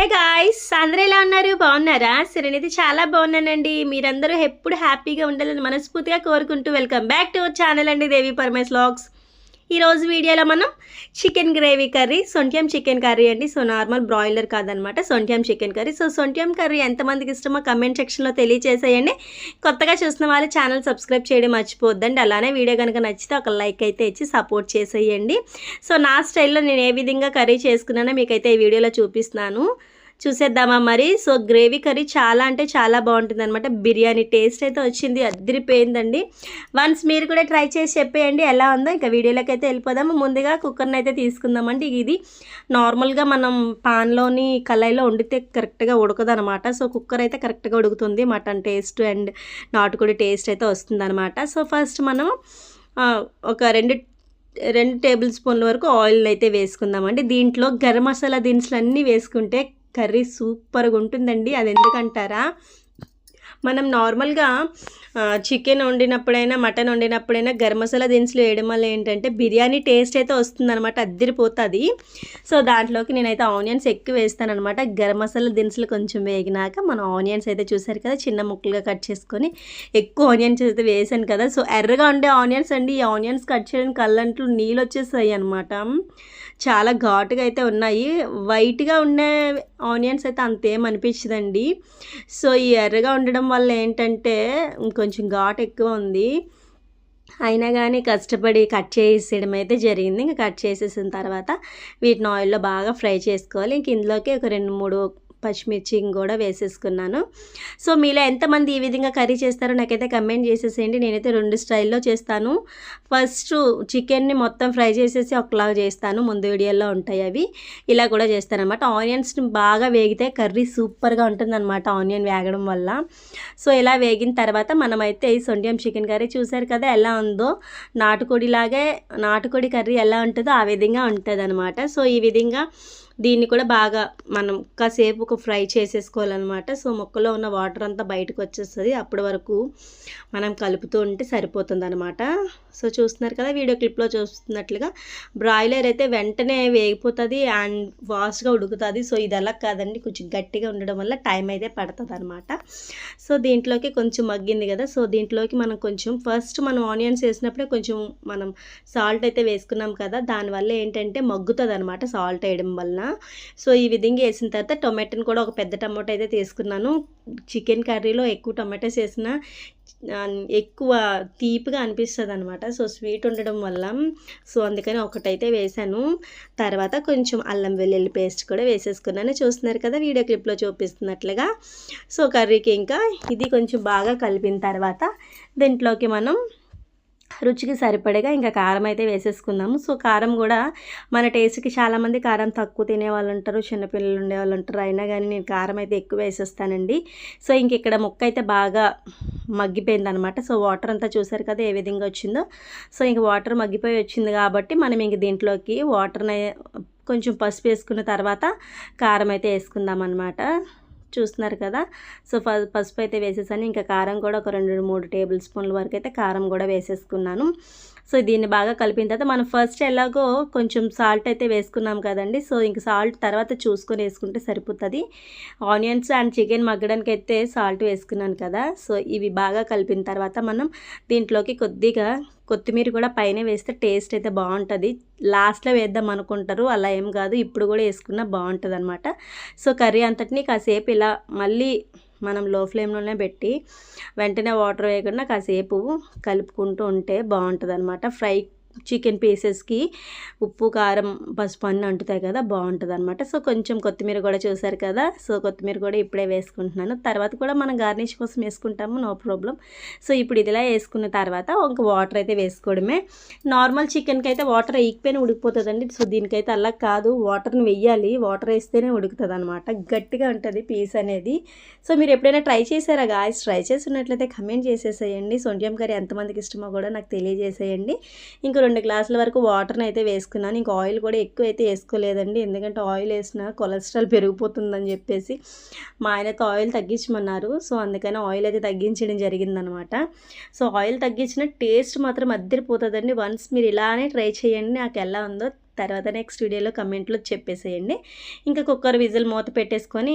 Hey guys అందరూ ఎలా ఉన్నారు? బాగున్నారా? సరే నేనైతే చాలా బాగున్నానండి. మీరందరూ ఎప్పుడు హ్యాపీగా ఉండాలని మనస్ఫూర్తిగా కోరుకుంటూ welcome back to our channel అండి దేవి పరమేశ్ లాగ్స్ ఈరోజు వీడియోలో మనం చికెన్ గ్రేవీ కర్రీ సొంట్యం చికెన్ కర్రీ అండి. సో నార్మల్ బ్రాయిలర్ కాదనమాట సొంట్యం చికెన్ కర్రీ. సో సొంట్యం కర్రీ ఎంతమందికి ఇష్టమో కమెంట్ సెక్షన్లో తెలియచేసేయండి. కొత్తగా చూసిన వాళ్ళు ఛానల్ సబ్స్క్రైబ్ చేయడం మర్చిపోద్దండి అలానే వీడియో కనుక నచ్చితే ఒక లైక్ అయితే ఇచ్చి సపోర్ట్ చేసేయండి. సో నా స్టైల్లో నేను ఏ విధంగా కర్రీ చేసుకున్నానో మీకైతే ఈ వీడియోలో చూపిస్తున్నాను. చూసేద్దామా మరి? సో గ్రేవీ కర్రీ చాలా అంటే చాలా బాగుంటుంది అనమాట బిర్యానీ టేస్ట్ అయితే వచ్చింది అద్దరిపోయిందండి వన్స్ మీరు కూడా ట్రై చేసి చెప్పేయండి ఎలా ఉందో. ఇంకా వీడియోలోకి అయితే వెళ్ళిపోదాము. ముందుగా కుక్కర్ని అయితే తీసుకుందామండి. ఇది నార్మల్గా మనం పాన్లోని కళాయిలో వండితే కరెక్ట్గా ఉడకదనమాట సో కుక్కర్ అయితే కరెక్ట్గా ఉడుకుతుంది. మటన్ టేస్ట్ అండ్ నాటుకోడి టేస్ట్ అయితే వస్తుందనమాట సో ఫస్ట్ మనం ఒక రెండు రెండు టేబుల్ స్పూన్ల వరకు ఆయిల్ అయితే వేసుకుందామండి. దీంట్లో గరం మసాలా దినుసులు అన్నీ వేసుకుంటే కర్రీ సూపర్గా ఉంటుందండి అది ఎందుకంటారా మనం నార్మల్గా చికెన్ వండినప్పుడైనా మటన్ వండినప్పుడైనా గరం మసాలా దినుసులు వేయడం వల్ల ఏంటంటే బిర్యానీ టేస్ట్ అయితే వస్తుందనమాట అద్దరిపోతుంది. సో దాంట్లోకి నేనైతే ఆనియన్స్ ఎక్కువ వేస్తాను అనమాట గరం మసాలా దినుసులు కొంచెం వేగినాక మనం ఆనియన్స్ అయితే చూసారు కదా చిన్న ముక్కలుగా కట్ చేసుకొని ఎక్కువ ఆనియన్స్ అయితే వేసాను కదా. సో ఎర్రగా ఉండే ఆనియన్స్ అండి. ఈ ఆనియన్స్ కట్ చేయడానికి కళ్ళంట్లు నీళ్ళు వచ్చేస్తాయి అనమాట చాలా ఘాటుగా అయితే ఉన్నాయి. వైట్గా ఉండే ఆనియన్స్ అయితే అంతేం అనిపించదండి. సో ఈ ఎర్రగా ఉండడం వల్ల ఏంటంటే కొంచెం ఘాట్ ఎక్కువ ఉంది. అయినా కానీ కష్టపడి కట్ చేసేయడం అయితే జరిగింది. ఇంకా కట్ చేసేసిన తర్వాత వీటిని ఆయిల్లో బాగా ఫ్రై చేసుకోవాలి. ఇంక ఇందులోకి ఒక రెండు మూడు పచ్చిమిర్చి కూడా వేసేసుకున్నాను. సో మీలో ఎంతమంది ఈ విధంగా కర్రీ చేస్తారో నాకైతే కమెంట్ చేసేసేయండి. నేనైతే రెండు స్టైల్లో చేస్తాను. ఫస్ట్ చికెన్ని మొత్తం ఫ్రై చేసేసి ఒకలాగా చేస్తాను. ముందు వీడియోలో ఉంటాయి అవి. ఇలా కూడా చేస్తాను అనమాట ఆనియన్స్ని బాగా వేగితే కర్రీ సూపర్గా ఉంటుందన్నమాట ఆనియన్ వేగడం వల్ల. సో ఇలా వేగిన తర్వాత మనమైతే ఈ సొండియం చికెన్ కర్రీ చూసారు కదా ఎలా ఉందో. నాటుకోడిలాగే నాటుకోడి కర్రీ ఎలా ఉంటుందో ఆ విధంగా ఉంటుంది అనమాట సో ఈ విధంగా దీన్ని కూడా బాగా మనం కాసేపు ఒక ఫ్రై చేసేసుకోవాలన్నమాట. సో మొక్కలో ఉన్న వాటర్ అంతా బయటకు వచ్చేస్తుంది. అప్పటి వరకు మనం కలుపుతూ ఉంటే సరిపోతుంది అనమాట సో చూస్తున్నారు కదా వీడియో క్లిప్లో చూస్తున్నట్లుగా. బ్రాయిలర్ అయితే వెంటనే వేగిపోతుంది అండ్ ఫాస్ట్గా ఉడుకుతుంది. సో ఇది అలా కాదండి కొంచెం గట్టిగా ఉండడం వల్ల టైం అయితే పడుతుంది అనమాట సో దీంట్లోకి కొంచెం మగ్గింది కదా సో దీంట్లోకి మనం కొంచెం ఫస్ట్ మనం ఆనియన్స్ వేసినప్పుడే కొంచెం మనం సాల్ట్ అయితే వేసుకున్నాం కదా దానివల్ల ఏంటంటే మగ్గుతుంది అనమాట సాల్ట్ వేయడం వల్ల సో ఈ విధంగా వేసిన తర్వాత టొమాటోని కూడా ఒక పెద్ద టమాటో అయితే తీసుకున్నాను. చికెన్ కర్రీలో ఎక్కువ టొమాటోస్ వేసిన ఎక్కువ తీపిగా అనిపిస్తుంది అనమాట సో స్వీట్ ఉండడం వల్ల. సో అందుకని ఒకటైతే వేసాను. తర్వాత కొంచెం అల్లం వెల్లుల్లి పేస్ట్ కూడా వేసేసుకున్నాను. చూస్తున్నారు కదా వీడియో క్లిప్లో చూపిస్తున్నట్లుగా. సో కర్రీకి ఇంకా ఇది కొంచెం బాగా కలిపిన తర్వాత దీంట్లోకి మనం రుచికి సరిపడగా ఇంకా కారం అయితే వేసేసుకుందాము. సో కారం కూడా మన టేస్ట్కి చాలామంది కారం తక్కువ తినే వాళ్ళు ఉంటారు చిన్నపిల్లలు ఉండే వాళ్ళు ఉంటారు అయినా కానీ నేను కారం అయితే ఎక్కువ వేసేస్తానండి. సో ఇంక ఇక్కడ ముక్క అయితే బాగా మగ్గిపోయింది అనమాట సో వాటర్ అంతా చూసారు కదా ఏ విధంగా వచ్చిందో. సో ఇంక వాటర్ మగ్గిపోయి వచ్చింది కాబట్టి మనం ఇంక దీంట్లోకి వాటర్ని కొంచెం పసుపు వేసుకున్న తర్వాత కారం అయితే వేసుకుందాం అనమాట చూస్తున్నారు కదా. సో పసుపు అయితే వేసేసాను. ఇంకా కారం కూడా ఒక రెండు మూడు టేబుల్ స్పూన్ల వరకు అయితే కారం కూడా వేసేసుకున్నాను. సో దీన్ని బాగా కలిపిన తర్వాత మనం ఫస్ట్ ఎలాగో కొంచెం సాల్ట్ అయితే వేసుకున్నాం కదండి. సో ఇంక సాల్ట్ తర్వాత చూసుకొని వేసుకుంటే సరిపోతుంది. ఆనియన్స్ అండ్ చికెన్ మగ్గడానికి అయితే సాల్ట్ వేసుకున్నాను కదా. సో ఇవి బాగా కలిపిన తర్వాత మనం దీంట్లోకి కొద్దిగా కొత్తిమీర కూడా పైన వేస్తే టేస్ట్ అయితే బాగుంటుంది. లాస్ట్లో వేద్దాం అనుకుంటారు అలా ఏం కాదు. ఇప్పుడు కూడా వేసుకున్నా బాగుంటుంది అనమాట సో కర్రీ అంతటిని కాసేపు ఇలా మళ్ళీ మనం లో ఫ్లేమ్లోనే పెట్టి వెంటనే వాటర్ వేయకుండా కాసేపు కలుపుకుంటూ ఉంటే బాగుంటుంది అనమాట ఫ్రై చికెన్ పీసెస్కి ఉప్పు కారం పసుపు అన్నీ అంటుతాయి కదా బాగుంటుంది అనమాట సో కొంచెం కొత్తిమీర కూడా చూసారు కదా సో కొత్తిమీర కూడా ఇప్పుడే వేసుకుంటున్నాను. తర్వాత కూడా మనం గార్నిష్ కోసం వేసుకుంటాము నో ప్రాబ్లం. సో ఇప్పుడు ఇదిలా వేసుకున్న తర్వాత ఒక వాటర్ అయితే వేసుకోవడమే. నార్మల్ చికెన్కి అయితే వాటర్ వేయకపోయినా ఉడికిపోతుందండి. సో దీనికైతే అలా కాదు వాటర్ని వెయ్యాలి. వాటర్ వేస్తేనే ఉడుకుతుంది అనమాట గట్టిగా ఉంటుంది పీస్ అనేది. సో మీరు ఎప్పుడైనా ట్రై చేశారా గాయస్? ట్రై చేసినట్లయితే కమెంట్ చేసేసేయండి. సొంటియం కర్రీ ఎంతమందికి ఇష్టమో కూడా నాకు తెలియజేసేయండి. ఇంకా రెండు గ్లాసుల వరకు వాటర్ని అయితే వేసుకున్నాను. ఇంకా ఆయిల్ కూడా ఎక్కువ అయితే వేసుకోలేదండి. ఎందుకంటే ఆయిల్ వేసిన కొలెస్ట్రాల్ పెరిగిపోతుందని చెప్పేసి మా ఆయనతో ఆయిల్ తగ్గించమన్నారు. సో అందుకని ఆయిల్ అయితే తగ్గించడం జరిగిందనమాట. సో ఆయిల్ తగ్గించిన టేస్ట్ మాత్రం అద్దరిపోతుందండి. వన్స్ మీరు ఇలానే ట్రై చేయండి. నాకు ఎలా ఉందో తర్వాత నెక్స్ట్ వీడియోలో కమెంట్లో చెప్పేసేయండి. ఇంకా కుక్కర్ విజిల్ మూత పెట్టేసుకొని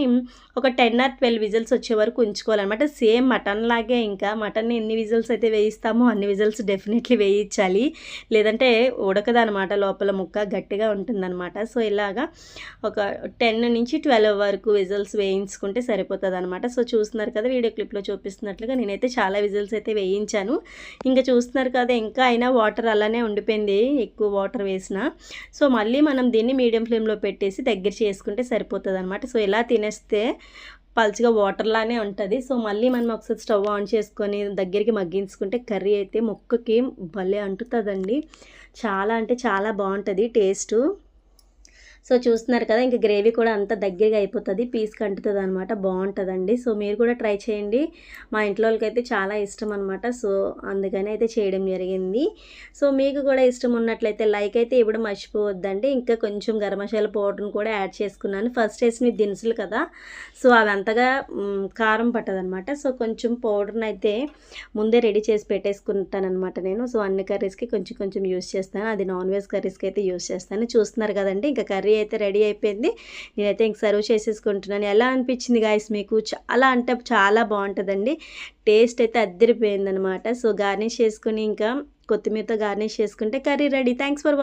ఒక టెన్ ఆర్ ట్వెల్వ్ విజిల్స్ వచ్చే వరకు ఉంచుకోవాలన్నమాట. సేమ్ మటన్ లాగే ఇంకా మటన్ ఎన్ని విజిల్స్ అయితే వేయిస్తామో అన్ని విజిల్స్ డెఫినెట్లీ వేయించాలి. లేదంటే ఉడకదనమాట లోపల ముక్క గట్టిగా ఉంటుందన్నమాట. సో ఇలాగా ఒక టెన్ నుంచి ట్వెల్వ్ వరకు విజిల్స్ వేయించుకుంటే సరిపోతుంది అనమాట సో చూస్తున్నారు కదా వీడియో క్లిప్లో చూపిస్తున్నట్లుగా నేనైతే చాలా విజిల్స్ అయితే వేయించాను. ఇంకా చూస్తున్నారు కదా ఇంకా అయినా వాటర్ అలానే ఉండిపోయింది ఎక్కువ వాటర్ వేసిన. సో మళ్ళీ మనం దీన్ని మీడియం ఫ్లేమ్లో పెట్టేసి దగ్గర చేసుకుంటే సరిపోతుంది అనమాట సో ఇలా తినేస్తే పల్చగా వాటర్లానే ఉంటుంది. సో మళ్ళీ మనం ఒకసారి స్టవ్ ఆన్ చేసుకొని దగ్గరికి మగ్గించుకుంటే కర్రీ అయితే ముక్కకి భలే అంటుతుందండి. చాలా అంటే చాలా బాగుంటుంది టేస్ట్. సో చూస్తున్నారు కదా ఇంకా గ్రేవీ కూడా అంత దగ్గరగా అయిపోతుంది పీస్ కంటుతుంది అనమాట బాగుంటుందండి. సో మీరు కూడా ట్రై చేయండి. మా ఇంట్లో వాళ్ళకైతే చాలా ఇష్టం అనమాట సో అందుకని అయితే చేయడం జరిగింది. సో మీకు కూడా ఇష్టం ఉన్నట్లయితే లైక్ అయితే ఇవ్వడం మర్చిపోవద్దండి. ఇంకా కొంచెం గరం మసాలా పౌడర్ని కూడా యాడ్ చేసుకున్నాను. ఫస్ట్ వేసిన దినుసులు కదా సో అవి అంతగా కారం పట్టదనమాట. సో కొంచెం పౌడర్ని అయితే ముందే రెడీ చేసి పెట్టేసుకుంటానమాట నేను. సో అన్ని కర్రీస్కి కొంచెం కొంచెం యూస్ చేస్తాను. అది నాన్ వెజ్ కర్రీస్కి అయితే యూస్ చేస్తాను. చూస్తున్నారు కదండి ఇంకా కర్రీ అయితే రెడీ అయిపోయింది. నేనైతే ఇంక సర్వ్ చేసేసుకుంటున్నాను. ఎలా అనిపించింది గాయస్ మీకు? చాలా అంటే చాలా బాగుంటుందండి. టేస్ట్ అయితే అద్దరిపోయింది అనమాట సో గార్నిష్ చేసుకుని ఇంకా కొత్తిమీరతో గార్నిష్ చేసుకుంటే కర్రీ రెడీ థ్యాంక్స్ ఫర్